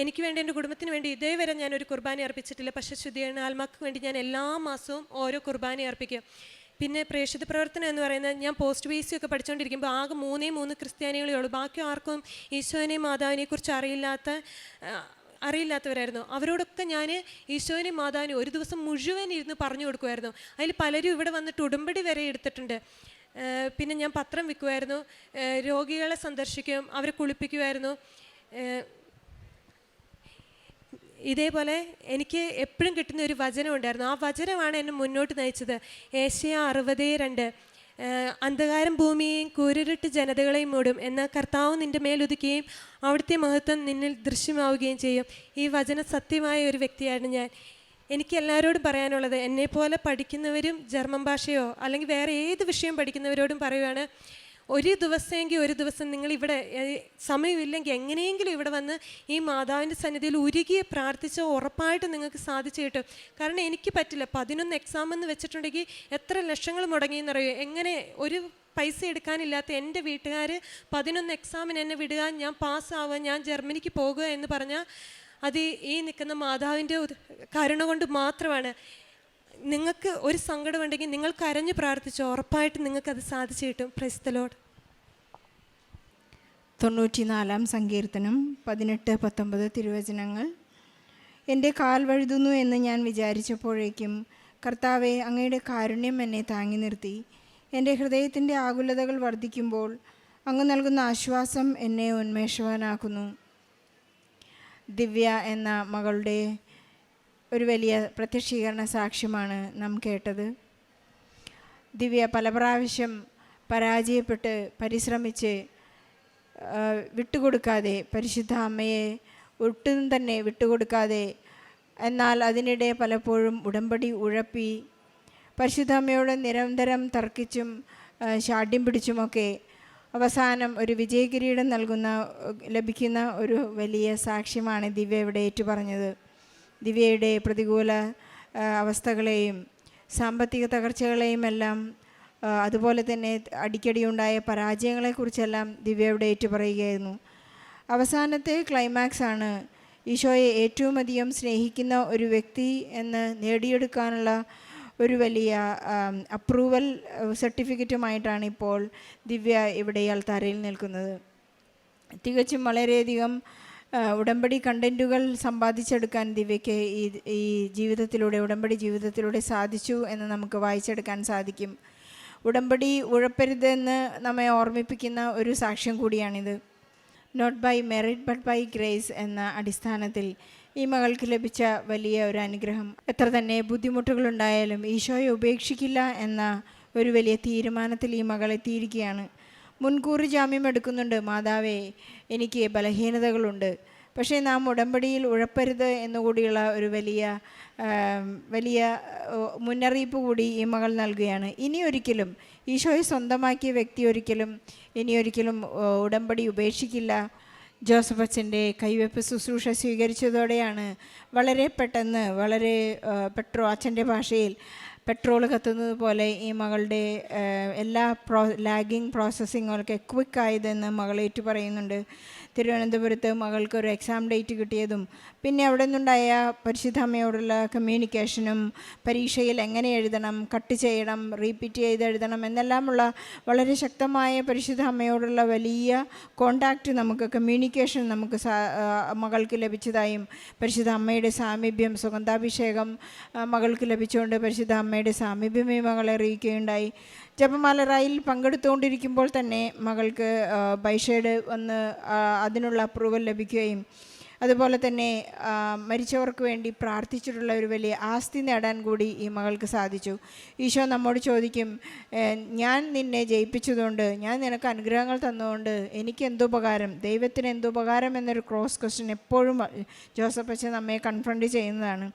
എനിക്ക് വേണ്ടി എന്റെ കുടുംബത്തിന് വേണ്ടി ഇതേവരെ ഞാൻ ഒരു കുർബാന അർപ്പിച്ചിട്ടില്ല. പക്ഷേ ശുദ്ധീകരണ ആത്മാക്ക് വേണ്ടി ഞാൻ എല്ലാ മാസവും ഓരോ കുർബാന അർപ്പിക്കും. പിന്നെ പ്രേക്ഷിത പ്രവർത്തനം എന്ന് പറയുന്നത് ഞാൻ പോസ്റ്റ് ബി ഒക്കെ പഠിച്ചുകൊണ്ടിരിക്കുമ്പോൾ ആകെ മൂന്നേ മൂന്ന് ക്രിസ്ത്യാനികളേ ഉള്ളൂ. ബാക്കി ആർക്കും ഈശോനെയും മാതാവിനെയും കുറിച്ച് അറിയില്ലാത്ത അറിയില്ലാത്തവരായിരുന്നു. അവരോടൊക്കെ ഞാൻ ഈശോനെയും മാതാവിനെ ഒരു ദിവസം മുഴുവൻ ഇരുന്ന് പറഞ്ഞു കൊടുക്കുമായിരുന്നു. അതിൽ പലരും ഇവിടെ വന്നിട്ട് ഉടമ്പടി വരെ എടുത്തിട്ടുണ്ട്. പിന്നെ ഞാൻ പത്രം വിൽക്കുമായിരുന്നു. രോഗികളെ സന്ദർശിക്കും അവരെ കുളിപ്പിക്കുമായിരുന്നു. ഇതേപോലെ എനിക്ക് എപ്പോഴും കിട്ടുന്ന ഒരു വചനം ഉണ്ടായിരുന്നു ആ വചനമാണ് എന്നെ മുന്നോട്ട് നയിച്ചത്. ഏഷ്യ അറുപതേ രണ്ട് അന്ധകാരം ഭൂമിയെയും കൂരിരുട്ട് ജനതകളെയും മൂടും എന്നാൽ കർത്താവ് നിന്റെ മേലൊതുക്കുകയും അവിടുത്തെ മഹത്വം നിന്നിൽ ദൃശ്യമാവുകയും ചെയ്യും. ഈ വചന സത്യമായ ഒരു വ്യക്തിയാണ് ഞാൻ. എനിക്ക് എല്ലാവരോടും പറയാനുള്ളത് എന്നെപ്പോലെ പഠിക്കുന്നവരും ജർമ്മൻ ഭാഷയോ അല്ലെങ്കിൽ വേറെ ഏത് വിഷയം പഠിക്കുന്നവരോടും പറയുവാണ് ഒരു ദിവസമെങ്കിൽ ഒരു ദിവസം നിങ്ങൾ ഇവിടെ സമയമില്ലെങ്കിൽ എങ്ങനെയെങ്കിലും ഇവിടെ വന്ന് ഈ മാതാവിന്റെ സന്നിധിയിൽ ഉരുകിയെ പ്രാർത്ഥിച്ച് ഉറപ്പായിട്ട് നിങ്ങൾക്ക് സാധിച്ചു കിട്ടും. കാരണം എനിക്ക് പറ്റില്ല. പതിനൊന്ന് എക്സാം എന്ന് വെച്ചിട്ടുണ്ടെങ്കിൽ എത്ര ലക്ഷങ്ങൾ മുടങ്ങിയെന്നറിയോ എങ്ങനെ ഒരു പൈസ എടുക്കാനില്ലാത്ത എന്റെ വീട്ടുകാർ പതിനൊന്ന് എക്സാമിന് എന്നെ വിടുക ഞാൻ പാസ്സാവുക ഞാൻ ജർമ്മനിക്ക് പോകുക എന്ന് പറഞ്ഞാൽ അത് ഈ നിൽക്കുന്ന മാതാവിന്റെ കാരണം കൊണ്ട് മാത്രമാണ്. നിങ്ങൾക്ക് ഒരു സങ്കടമുണ്ടെങ്കിൽ നിങ്ങൾ കരഞ്ഞു പ്രാർത്ഥിച്ചു ഉറപ്പായിട്ട് നിങ്ങൾക്ക് നിങ്ങൾക്കത് സാധിച്ചു കിട്ടും. പ്രസ്തലോട് തൊണ്ണൂറ്റിനാലാം സങ്കീർത്തനം പതിനെട്ട് പത്തൊമ്പത് തിരുവചനങ്ങൾ. എന്റെ കാൽ വഴുതുന്നു എന്ന് ഞാൻ വിചാരിച്ചപ്പോഴേക്കും കർത്താവെ അങ്ങയുടെ കാരുണ്യം എന്നെ താങ്ങി നിർത്തി. എന്റെ ഹൃദയത്തിന്റെ ആകുലതകൾ വർദ്ധിക്കുമ്പോൾ അങ്ങ് നൽകുന്ന ആശ്വാസം എന്നെ ഉന്മേഷവാനാക്കുന്നു. ദിവ്യ എന്ന മകളുടെ ഒരു വലിയ പ്രത്യക്ഷീകരണ സാക്ഷ്യമാണ് നാം കേട്ടത്. ദിവ്യ പല പ്രാവശ്യം പരാജയപ്പെട്ട് പരിശ്രമിച്ച് വിട്ടുകൊടുക്കാതെ പരിശുദ്ധ അമ്മയെ ഒട്ടും തന്നെ വിട്ടുകൊടുക്കാതെ എന്നാൽ അതിനിടെ പലപ്പോഴും ഉടമ്പടി ഉഴപ്പി പരിശുദ്ധ അമ്മയോട് നിരന്തരം തർക്കിച്ചും ശാഠ്യം പിടിച്ചുമൊക്കെ അവസാനം ഒരു വിജയകിരീടം നൽകുന്ന ലഭിക്കുന്ന ഒരു വലിയ സാക്ഷ്യമാണ് ദിവ്യ ഇവിടെ ഏറ്റുപറഞ്ഞത്. ദിവ്യയുടെ പ്രതികൂല അവസ്ഥകളെയും സാമ്പത്തിക തകർച്ചകളെയും എല്ലാം അതുപോലെ തന്നെ അടിക്കടി ഉണ്ടായ പരാജയങ്ങളെക്കുറിച്ചെല്ലാം ദിവ്യയുടെ ഏറ്റുപറയുകയായിരുന്നു. അവസാനത്തെ ക്ലൈമാക്സ് ആണ് ഈശോയെ ഏറ്റവും അധികം സ്നേഹിക്കുന്ന ഒരു വ്യക്തി എന്ന് നേടിയെടുക്കാനുള്ള ഒരു വലിയ അപ്രൂവൽ സർട്ടിഫിക്കറ്റുമായിട്ടാണ് ഇപ്പോൾ ദിവ്യ ഇവിടെ തറയിൽ നിൽക്കുന്നത്. തികച്ചും വളരെയധികം ഉടമ്പടി കണ്ടന്റുകൾ സമ്പാദിച്ചെടുക്കാൻ ദിവ്യയ്ക്ക് ഈ ഈ ജീവിതത്തിലൂടെ ഉടമ്പടി ജീവിതത്തിലൂടെ സാധിച്ചു എന്ന് നമുക്ക് വായിച്ചെടുക്കാൻ സാധിക്കും. ഉടമ്പടി ഉഴപ്പരുതെന്ന് നമ്മെ ഓർമ്മിപ്പിക്കുന്ന ഒരു സാക്ഷ്യം കൂടിയാണിത്. Not by merit but by grace എന്ന അടിസ്ഥാനത്തിൽ ഈ മകൾക്ക് ലഭിച്ച വലിയ ഒരു അനുഗ്രഹം. എത്ര തന്നെ ബുദ്ധിമുട്ടുകളുണ്ടായാലും ഈശോയെ ഉപേക്ഷിക്കില്ല എന്ന ഒരു വലിയ തീരുമാനത്തിൽ ഈ മകൾ എത്തിയിരിക്കുകയാണ്. മുൻകൂർ ജാമ്യം എടുക്കുന്നുണ്ട്. മാതാവേ എനിക്ക് ബലഹീനതകളുണ്ട്. പക്ഷേ നാം ഉടമ്പടിയിൽ ഉഴപ്പരുത് എന്നുകൂടിയുള്ള ഒരു വലിയ വലിയ മുന്നറിയിപ്പ് കൂടി ഈ മകൾ നൽകുകയാണ്. ഇനി ഒരിക്കലും ഈശോയെ സ്വന്തമാക്കിയ വ്യക്തി ഒരിക്കലും ഇനി ഒരിക്കലും ഉടമ്പടി ഉപേക്ഷിക്കില്ല. ജോസഫ് അച്ഛന്റെ കൈവെപ്പ് ശുശ്രൂഷ സ്വീകരിച്ചതോടെയാണ് വളരെ പെട്ടെന്ന് വളരെ പെട്രോ അച്ഛന്റെ ഭാഷയിൽ പെട്രോൾ കത്തുന്നത് പോലെ ഈ മകളുടെ എല്ലാ പ്രോ ലാഗിങ് പ്രോസസ്സിങ്ങൊക്കെ ക്വിക്കായതെന്ന് മകൾ ഏറ്റു പറയുന്നുണ്ട്. തിരുവനന്തപുരത്ത് മകൾക്ക് ഒരു എക്സാം ഡേറ്റ് കിട്ടിയതും പിന്നെ അവിടെ നിന്നുണ്ടായ പരിശുദ്ധമ്മയോടുള്ള കമ്മ്യൂണിക്കേഷനും പരീക്ഷയിൽ എങ്ങനെ എഴുതണം കട്ട് ചെയ്യണം റീപ്പീറ്റ് ചെയ്ത് എഴുതണം എന്നെല്ലാമുള്ള വളരെ ശക്തമായ പരിശുദ്ധ അമ്മയോടുള്ള വലിയ കോണ്ടാക്റ്റ് നമുക്ക് കമ്മ്യൂണിക്കേഷൻ നമുക്ക് മകൾക്ക് ലഭിച്ചതായും പരിശുദ്ധ അമ്മയുടെ സാമീപ്യം സുഗന്ധാഭിഷേകം മകൾക്ക് ലഭിച്ചുകൊണ്ട് പരിശുദ്ധ അമ്മയുടെ സാമീപ്യം മകളെ അറിയിക്കുകയുണ്ടായി. ജപമാല റായിൽ പങ്കെടുത്തുകൊണ്ടിരിക്കുമ്പോൾ തന്നെ മകൾക്ക് ബൈഷയുടെ ഒന്ന് അതിനുള്ള അപ്രൂവൽ ലഭിക്കുകയും അതുപോലെ തന്നെ മരിച്ചവർക്ക് വേണ്ടി പ്രാർത്ഥിച്ചിട്ടുള്ള ഒരു വലിയ ആസ്തി നേടാൻ കൂടി ഈ മകൾക്ക് സാധിച്ചു. ഈശോ നമ്മോട് ചോദിക്കും ഞാൻ നിന്നെ ജയിപ്പിച്ചതുകൊണ്ട് ഞാൻ നിനക്ക് അനുഗ്രഹങ്ങൾ തന്നതുകൊണ്ട് എനിക്ക് എന്തുപകാരം ദൈവത്തിന് എന്തുപകാരം എന്നൊരു ക്രോസ് ക്വസ്റ്റ്യൻ എപ്പോഴും ജോസഫ് അച്ഛൻ നമ്മെ കൺഫ്രണ്ട് ചെയ്യുന്നതാണ്.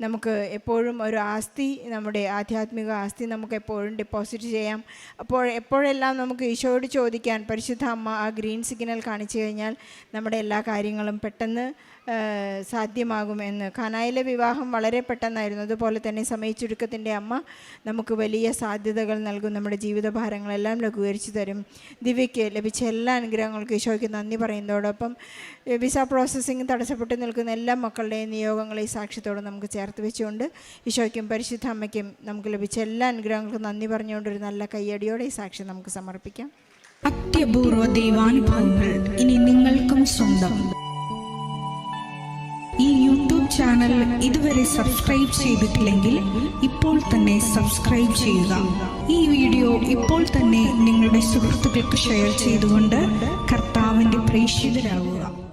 നമുക്ക് എപ്പോഴും ഒരു ആസ്തി നമ്മുടെ ആധ്യാത്മിക ആസ്തി നമുക്ക് എപ്പോഴും ഡെപ്പോസിറ്റ് ചെയ്യാം. അപ്പോൾ എപ്പോഴെല്ലാം നമുക്ക് ഈശോയോട് ചോദിക്കാൻ പരിശുദ്ധ അമ്മ ആ ഗ്രീൻ സിഗ്നൽ കാണിച്ചു കഴിഞ്ഞാൽ നമ്മുടെ എല്ലാ കാര്യങ്ങളും പെട്ടെന്ന് സാധ്യമാകും സാധ്യമാകുമെന്ന് ഖനായിലെ വിവാഹം വളരെ പെട്ടെന്നായിരുന്നു. അതുപോലെ തന്നെ സമയച്ചുരുക്കത്തിന്റെ അമ്മ നമുക്ക് വലിയ സാധ്യതകൾ നൽകും. നമ്മുടെ ജീവിതഭാരങ്ങളെല്ലാം ലഘൂകരിച്ചു തരും. ദിവ്യയ്ക്ക് ലഭിച്ച എല്ലാ അനുഗ്രഹങ്ങൾക്കും ഈശോയ്ക്ക് നന്ദി പറയുന്നതോടൊപ്പം വിസ പ്രോസസ്സിംഗ് തടസ്സപ്പെട്ട് നിൽക്കുന്ന എല്ലാ മക്കളുടെയും നിയോഗങ്ങളെ സാക്ഷ്യത്തോടെ നമുക്ക് നമുക്ക് ചേർത്ത് വെച്ചുകൊണ്ട് ഈശോയ്ക്കും പരിശുദ്ധ അമ്മയ്ക്കും നമുക്ക് ലഭിച്ച എല്ലാ അനുഗ്രഹങ്ങൾക്കും നന്ദി പറഞ്ഞുകൊണ്ട് ഒരു നല്ല കയ്യടിയോടെ ഈ സാക്ഷ്യം നമുക്ക് സമർപ്പിക്കാം. അത്യപൂർവ ദൈവാനുഭവങ്ങൾ ഇനി നിങ്ങൾക്കും സ്വന്തം. ഈ യൂട്യൂബ് ചാനൽ ഇതുവരെ സബ്സ്ക്രൈബ് ചെയ്തിട്ടില്ലെങ്കിൽ ഇപ്പോൾ തന്നെ സബ്സ്ക്രൈബ് ചെയ്യുക. ഈ വീഡിയോ ഇപ്പോൾ തന്നെ നിങ്ങളുടെ സുഹൃത്തുക്കൾക്ക് ഷെയർ ചെയ്തുകൊണ്ട് കർത്താവിന്റെ പ്രേക്ഷിതരാകുക